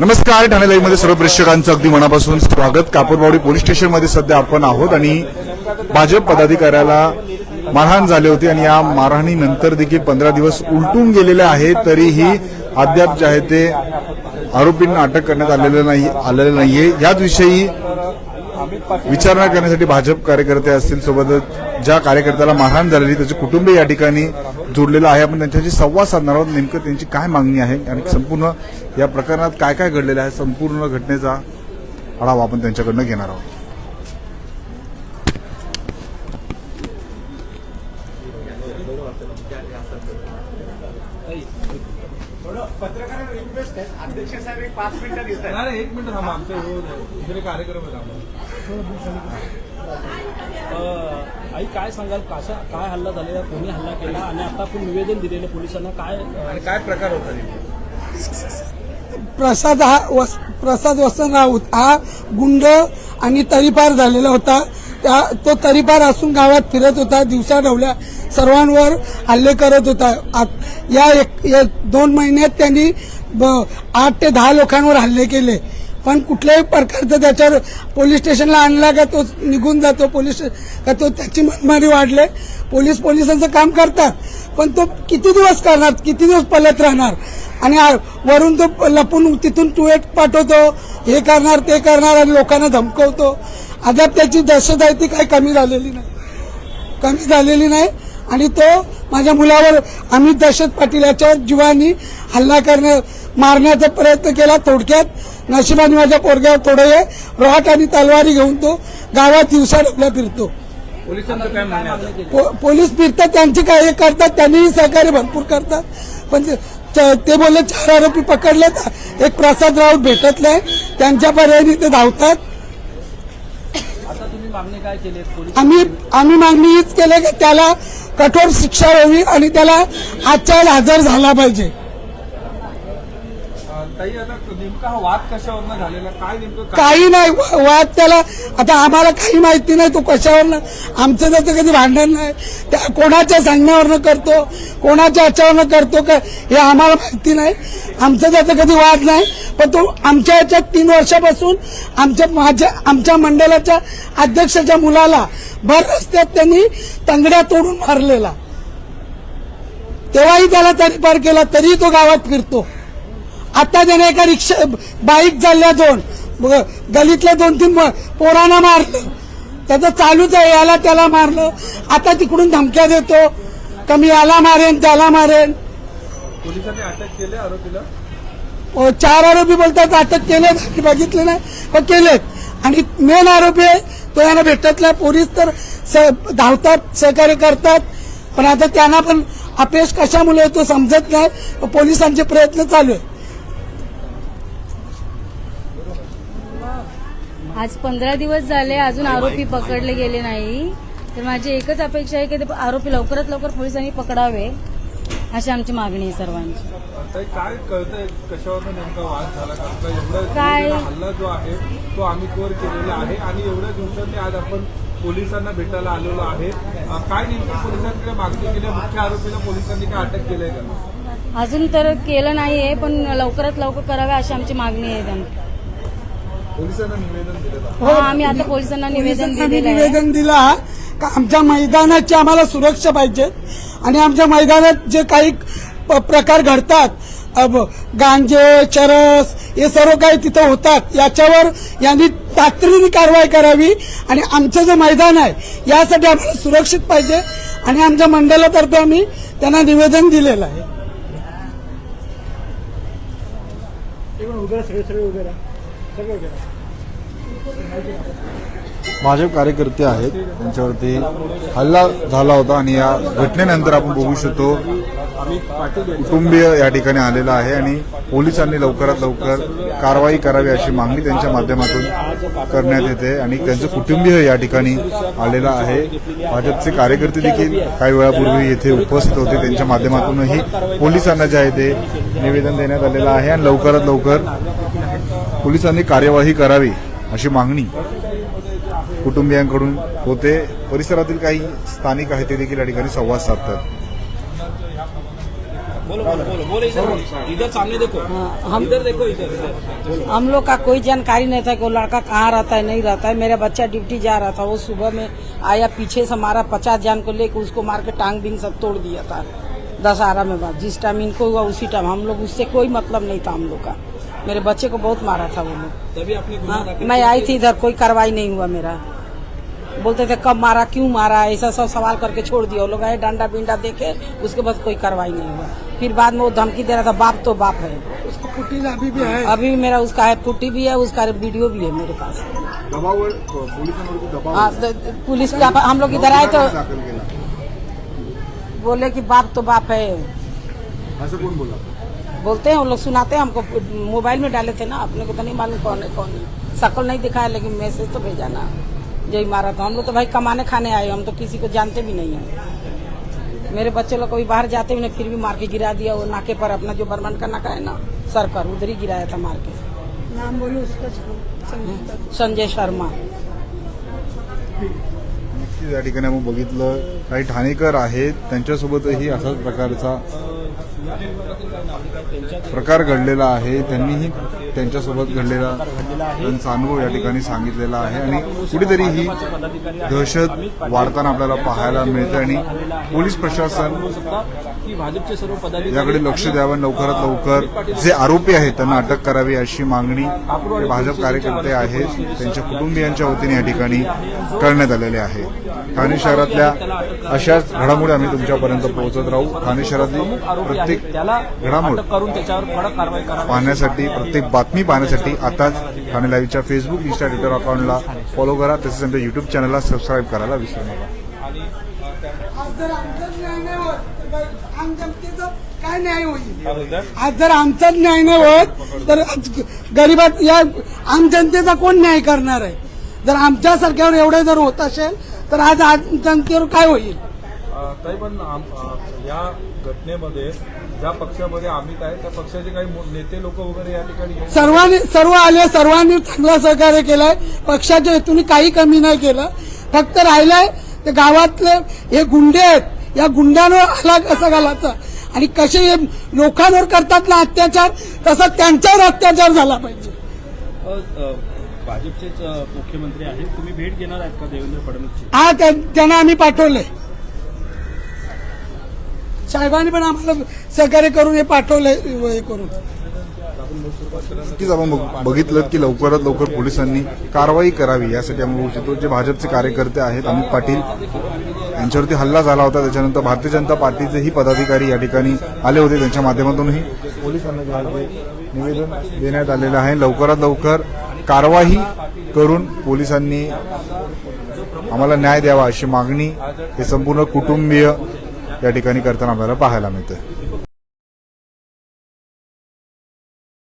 नमस्कार ठाणे लाईव्हमध्ये सर्व प्रेक्षकांचं अगदी मनापासून स्वागत. कापूरबावडी पोलीस स्टेशनमध्ये सध्या आपण आहोत आणि भाजप पदाधिकाऱ्याला मारहाण झाली होती आणि या मारहाणीनंतर देखील पंधरा दिवस उलटून गेलेले आहे तरीही अद्याप जे आहे ते आरोपींना अटक करण्यात आलेलं नाही आलेलं नाहीये. याचविषयी विचारणा करण्यासाठी भाजप कार्यकर्ते असतील सोबतच ज्या कार्यकर्त्याला मारहाण झालेली त्याचे कुटुंब या ठिकाणी जोडलेलं आहे. आपण त्यांच्याशी संवाद साधणार आहोत. नेमकं त्यांची काय मागणी आहे? आणि संपूर्ण या प्रकरणात काय काय घडलेलं आहे? संपूर्ण घटनेचा आढावा आपण त्यांच्याकडनं घेणार आहोत. एक मिनिट थांबा. आमचं कार्यक्रम आई काय सांगाल? कशा काय हल्ला झालेला? कोणी हल्ला केला? आणि आता आपण निवेदन दिलेलं पोलिसांना? काय आणि काय प्रकार होता? प्रसाद हा वस, प्रसाद वसन राऊत हा गुंड आणि तरीपार झालेला होता. त्या तो तरीपार असून गावात फिरत होता. दिवसा ढवल्या सर्वांवर हल्ले करत होता. या एक या दोन महिन्यात त्यांनी आठ ते दहा लोकांवर हल्ले केले. पण कुठल्याही प्रकारचं त्याच्यावर पोलीस स्टेशनला आणला का तो निघून जातो पोलीस का तो त्याची मनमारी वाढले. पोलीस पोलिसांचं काम करतात पण तो किती दिवस करणार किती दिवस पलत राहणार? आणि वरून तो लपून तिथून टुएट पाठवतो हे करणार ते करणार आणि लोकांना धमकवतो. अद्याप त्याची दहशत आहे ती काही कमी झालेली नाही. कमी झालेली नाही. आणि तो माझ्या मुलावर अमित दहशत पाटील याच्यावर जीवानी हल्ला करण्या मारण्याचा प्रयत्न केला थोडक्यात. नशिबाने माझ्या पोरग्यावर थोडं हे रॉट आणि तलवारी घेऊन तो गावात दिवसा ढकला फिरतो. पोलीस फिरतात त्यांचे काय हे करतात त्यांनीही सहकार्य भरपूर करतात. पण ते- बोलले चार आरोपी पकडलेत. एक प्रसाद राऊत भेटत नाही त्यांच्या पर्यायाने ते धावतात. आम्ही आम्ही मागणी हीच केली की त्याला कठोर शिक्षा व्हावी आणि त्याला आजच्या हजर झाला पाहिजे. ताई आता नेमका हा वाद कशावरनं झालेला? काय नेमकं काही नाही वा- वाद त्याला आता आम्हाला काही माहिती नाही तो कशावरनं आमचं त्याचं कधी भांडण नाही. त्या कोणाच्या सांगण्यावरनं करतो? कोणाच्या याच्यावरनं करतो? का हे आम्हाला माहिती नाही. आमचं त्याचं कधी वाद नाही. पण तो आमच्या याच्यात तीन वर्षापासून आमच्या माझ्या आमच्या मंडळाच्या अध्यक्षाच्या मुलाला भर रस्त्यात त्यांनी तंगड्या तोडून मारलेला. तेव्हाही त्याला तरी पार केला तरी तो गावात फिरतो. आता त्याने एका रिक्षा बाईक चालल्या दोन. गलीतल्या दोन तीन पोरांना मारलं. त्याचं चालूच आहे याला त्याला मारलं. आता तिकडून धमक्या देतो. कमी याला मारेन त्याला मारेन. पोलिसांनी अटक केले आरोपीला? अ, चार आरोपी बोलतात अटक आणि बघितले नाही. पण केलेत आणि मेन आरोपी आहे तो यांना भेटत नाही पोलीस तर धावतात सहकार्य करतात. पण आता त्यांना पण अपयश कशामुळे तो समजत नाही. पोलिसांचे प्रयत्न चालू आहे आज पंधरा दिवस झाले अजून आरोपी पकडले गेले नाही. तर माझी एकच अपेक्षा आहे की ते आरोपी लवकरात लवकर पोलिसांनी पकडावे अशी आमची मागणी आहे सर्वांची. काय कळतंय? कशावरनं नेमका वाद झाला? एवढा काय? हल्ला जो आहे तो आम्ही कोर केलेला आहे आणि एवढ्या दिवसांनी आज आपण पोलिसांना भेटायला आलेलो आहे. काय नेमकी पोलिसांकडे मागणी केली? मुख्य आरोपीला पोलिसांनी काय अटक केलंय का? अजून तर केलं नाहीये पण लवकरात लवकर करावे अशी आमची मागणी आहे त्यांना. पोलिसांना निवेदन दिलेलं आहे. हा आम्ही आता पोलिसांना निवेदन दिलेलं आहे. निवेदन दिला का आमच्या मैदानाची आम्हाला सुरक्षा पाहिजे आणि आमच्या मैदानात जे काही प- प्रकार घडतात अब गांजे चरस हे सर्व काही तिथं होतात. याच्यावर यांनी तातडीने कारवाई करावी आणि आमचं जे मैदान आहे यासाठी आम्हाला सुरक्षित पाहिजे आणि आमच्या मंडळातर्फे आम्ही त्यांना निवेदन दिलेलं आहे. भाजप कार्यकर्ते आहेत. त्यांच्यावरती हल्ला झाला होता आणि या घटनेनंतर आपण बघू शकतो कुटुंबीय या ठिकाणी आलेला आहे आणि पोलिसांनी लवकरात लवकर कारवाई करावी अशी मागणी त्यांच्या माध्यमातून करण्यात येते आणि त्यांचं कुटुंबीय या ठिकाणी आलेला आहे. भाजपचे कार्यकर्ते देखील काही वेळापूर्वी येथे उपस्थित होते. त्यांच्या माध्यमातूनही पोलिसांना जे आहे ते निवेदन देण्यात आलेलं आहे आणि लवकरात लवकर पोलिसांनी कार्यवाही करावी. अशी मागणी कुटुंबियांकडून होते. परिसरातील काही स्थानिक आहेत ते देखील या ठिकाणी संवाद साधतात. बोलो बोलो बोलो. बोलो इधर इधर सामने देखो. हम- इधर देखो इधर इधर. हम लोग का कोई जानकारी नहीं था कि वो लड़का कहाँ रहता है नहीं रहता है। मेरा बच्चा ड्यूटी जा रहा था वो सुबह में आया पीछे से मारा पचास जान को लेकर उसको मार के टांग बिंग सब तोड़ दिया था। दशहरा में बाद जिस टाइम इनको हुआ उसी टाइम हम लोग उससे कोई मतलब नहीं था हम लोग का। मेरे बच्चे को बहुत मारा था वो लोग तभी आपने हाँ, मैं आई थी इधर कोई कार्रवाई नहीं हुआ मेरा। बोलते थे कब मारा क्यों मारा? ऐसा सब सवाल करके छोड़ दिया। वो लोग आए डंडा बिंडा देके उसके बाद कोई कार्रवाई नहीं हुआ। फिर बाद में वो धमकी दे रहा था बाप तो बाप है। उसका फुटेज अभी भी है। अभी भी मेरा उसका है पुट्टी भी है उसका वीडियो भी है मेरे पास। दबाव पोलिसांवरती दबाव हाँ, पुलिस हम लोग इधर आए तो बोले कि बाप तो बाप है। असं कोण बोला? बोलते हैं वो लोग सुनाते हैं हमको मोबाइल में डाले थे ना अपने को तो नहीं मालूम कौन है कौन नहीं शकल नहीं दिखाया लेकिन मैसेज तो भेजा ना यही मारा था। हम लोग तो भाई कमाने खाने आए हम तो किसी को जानते भी नहीं है। मेरे बच्चे लोग कभी बाहर जाते भी नहीं फिर भी मार के गिरा दिया वो नाके पर अपना जो बर्मन का नाका है ना सर पर उधर ही गिराया था मार के। नाम बोलू उसका संजय शर्मा। या ठिकाणी आपण बघितलं काही ठाणेकर आहेत त्यांच्यासोबतही असाच प्रकारचा प्रकार घडलेला आहे त्यांनीही त्यांच्यासोबत घडलेला त्यांचा अनुभव या ठिकाणी सांगितलेला आहे आणि कुठेतरी ही दहशत वाढताना आपल्याला पाहायला मिळते आणि पोलीस प्रशासन भाजपचे सर्व याकडे लक्ष द्यावं लवकरात लवकर जे आरोपी आहेत त्यांना अटक करावी अशी मागणी भाजप कार्यकर्ते आहेत त्यांच्या कुटुंबियांच्या वतीने या ठिकाणी करण्यात आलेली आहे. ठाणे शहरातल्या अशाच घडामोडी आम्ही तुमच्यापर्यंत पोहोचत राहू. ठाणे शहरातली प्रत्येक प्रत्येक त्याला घडामोड अटक करून त्याच्यावर कडक कारवाई करावी. पाहण्यासाठी प्रत्येक बातमी पाहण्यासाठी आताच ठाणे लाईव्हच्या फेसबुक इंस्टा ट्विटर अकाउंटला फॉलो करा. तसेच आमच्या युट्यूब चॅनलला सबस्क्राईब करायला विसरू नका. आज जर आमचाच न्याय नाही होत तर आम जनतेचं काय न्याय होईल? आज जर आमचाच न्याय नाही होत तर गरीबात या आम जनतेचा कोण न्याय करणार आहे? जर आमच्यासारख्यावर एवढे जर होत असेल तर आज आज जनतेवर काय होईल? ताई पण आम- या घटनेमध्ये ज्या पक्षामध्ये अमित आहे त्या पक्षाचे काही नेते लोक वगैरे या ठिकाणी सर्वांनी सर्व आले सर्वांनी चांगलं सहकार्य केलंय. पक्षाच्या हेतून काही कमी नाही केलं. फक्त राहिलंय ते गावातले हे गुंडे आहेत. या गुंड्यांवर आला कसा घालायचा? आणि कसे हे लोकांवर करतात ना अत्याचार? तसा त्यांच्यावर अत्याचार झाला पाहिजे. भाजपचेच अ, मुख्यमंत्री आहेत. तुम्ही भेट घेणार आहेत का देवेंद्र फडणवीसची? हा त्या- त्यांना आम्ही पाठवले साहेबांनी पण आम्हाला सहकार्य करून हे पाठवलं हे करून. नक्कीच आपण बघितलं की लवकरात लवकर पोलिसांनी कारवाई करावी यासाठी आम्ही बघू शकतो जे भाजपचे कार्यकर्ते आहेत अमित पाटील यांच्यावरती हल्ला झाला होता. त्याच्यानंतर भारतीय जनता पार्टीचेही पदाधिकारी या ठिकाणी आले होते त्यांच्या माध्यमातूनही. पोलिसांना निवेदन देण्यात आलेलं आहे. लवकरात लवकर कारवाई करून पोलिसांनी आम्हाला न्याय द्यावा अशी मागणी हे संपूर्ण कुटुंबीय या ठिकाणी करताना आपल्याला पाहायला मिळतं